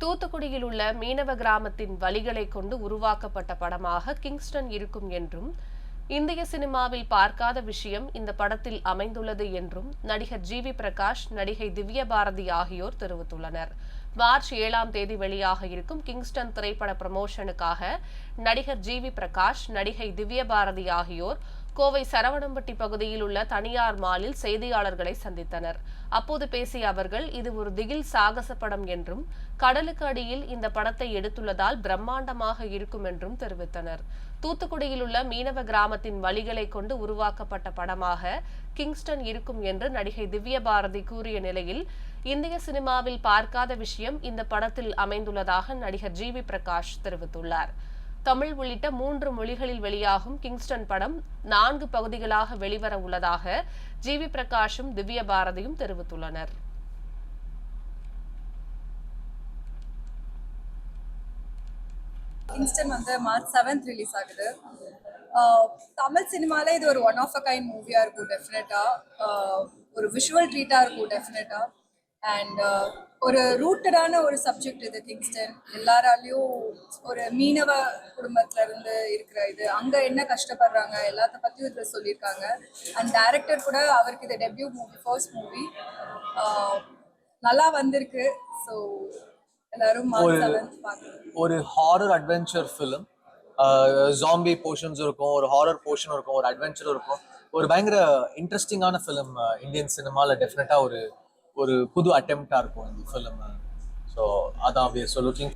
தூத்துக்குடியில் உள்ள மீனவ கிராமத்தின் வழிகளை கொண்டு உருவாக்கப்பட்ட படமாக கிங்ஸ்டன் இருக்கும் என்றும் இந்திய சினிமாவில் பார்க்காத விஷயம் இந்த படத்தில் அமைந்துள்ளது என்றும் நடிகர் ஜி வி பிரகாஷ் நடிகை திவ்ய பாரதி ஆகியோர் தெரிவித்துள்ளனர். மார்ச் ஏழாம் தேதி வெளியாக இருக்கும் கிங்ஸ்டன் திரைப்பட ப்ரமோஷனுக்காக நடிகர் ஜி வி பிரகாஷ் நடிகை திவ்ய பாரதி ஆகியோர் கோவை சரவணம்பட்டி பகுதியில் உள்ள தனியார் மாலில் செய்தியாளர்களை சந்தித்தனர். அப்போது பேசிய அவர்கள் இது ஒரு திகில் சாகச படம் என்றும் கடலுக்கு அடியில் இந்த படத்தை எடுத்துள்ளதால் பிரம்மாண்டமாக இருக்கும் என்றும் தெரிவித்தனர். தூத்துக்குடியில் உள்ள மீனவ கிராமத்தின் வழிகளை கொண்டு உருவாக்கப்பட்ட படமாக கிங்ஸ்டன் இருக்கும் என்று நடிகை திவ்ய பாரதி கூறிய நிலையில் இந்திய சினிமாவில் பார்க்காத விஷயம் இந்த படத்தில் அமைந்துள்ளதாக நடிகர் ஜி வி பிரகாஷ் தெரிவித்துள்ளார். தமிழ் உள்ளிட்ட மூன்று மொழிகளில் வெளியாகும் கிங்ஸ்டன் படம் நான்கு பகுதிகளாக வெளிவர உள்ளதாக ஜி வி பிரகாஷும் திவ்ய பாரதியும் தெரிவித்துள்ளனர். கிங்ஸ்டன் வந்து மார்ச் செவன்த் ரிலீஸ் ஆகுது. ஆஹ் தமிழ் சினிமால இது ஒரு ஒன் ஆஃப் அ கைண்ட் மூவியா இருக்கும் டெஃபினட்டா ஒரு விஷுவல் ட்ரீட்டா இருக்கும் டெஃபினட்டா அண்ட் ஒரு ரூட்டடான ஒரு சப்ஜெக்ட் இது கிங்ஸ்டன் எல்லாராலையும் ஒரு மீனவ குடும்பத்துல இருந்து இருக்கிற இது. அங்க என்ன கஷ்டப்படுறாங்க எல்லாத்த பத்தியும் இதுல சொல்லியிருக்காங்க. அண்ட் டைரக்டர் கூட அவருக்கு இது டெபியூ மூவி ஃபர்ஸ்ட் மூவி நல்லா வந்திருக்கு. ஸோ எல்லாரும் ஒரு horror adventure film zombie portions இருக்கும் ஒரு ஹாரர் போர்ஷன் இருக்கும் ஒரு அட்வென்ச்சர் இருக்கும். ஒரு பயங்கர இன்ட்ரெஸ்டிங்கான ஃபிலிம் இந்தியன் சினிமாவில் டெஃபினட்டாக ஒரு ஒரு புது அட்டெம்ப்டாக இருக்கும் இந்த ஃபிலிம் ஸோ அதான் வி ஸோ லுக்கிங்